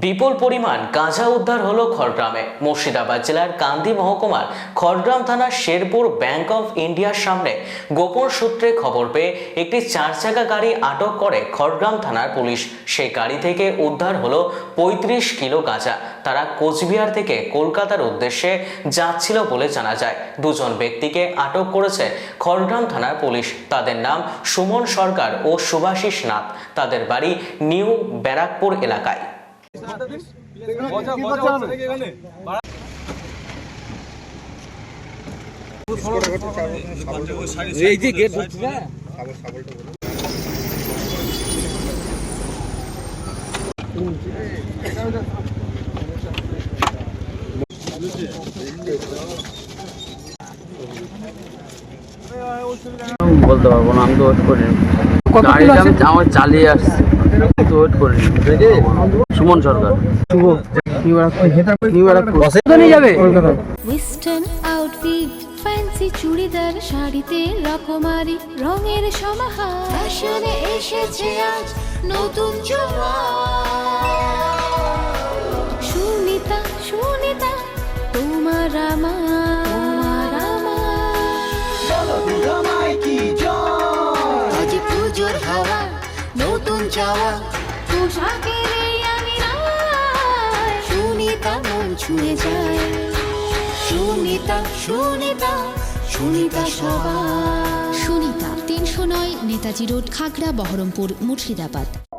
বিপুল পরিমাণ গাঁজা উদ্ধার হলো খড়গ্রামে। মুর্শিদাবাদ জেলার কান্দি মহকুমার খড়গ্রাম থানার শেরপুর ব্যাংক অফ ইন্ডিয়ার সামনে গোপন সূত্রে খবর পেয়ে একটি চার চাকা গাড়ি আটক করে খড়গ্রাম থানার পুলিশ। সেই গাড়ি থেকে উদ্ধার হলো পঁয়ত্রিশ কিলো গাঁজা। তারা কোচবিহার থেকে কলকাতার উদ্দেশ্যে যাচ্ছিল বলে জানা যায়। দুজন ব্যক্তিকে আটক করেছে খড়গ্রাম থানার পুলিশ। তাদের নাম সুমন সরকার ও সুভাষিস নাথ। তাদের বাড়ি নিউ ব্যারাকপুর এলাকায়। এই যে গেট ঢুকছে না? বলতে পারব না আমি তো ওয়েট করিনি। গাড়িটা আমি আমার চালিয়ে আসছি। তো wait Suman Sarkar western outfit fancy churidar শাড়িতে রকমারি রঙের সমাহার। ফ্যাশনে এসেছে আজ নতুন সুনিতা সুনিতা তোমার আমার। আমার। পুজোর হাওয়া চাওয়া পোশাকের এই আমি সুনিতা মন ছুঁয়ে যায়। সুনিতা সুনিতা সুনিতা সুনিতা, তিনশো নয়, নেতাজি রোড, খাগড়া, বহরমপুর, মুর্শিদাবাদ।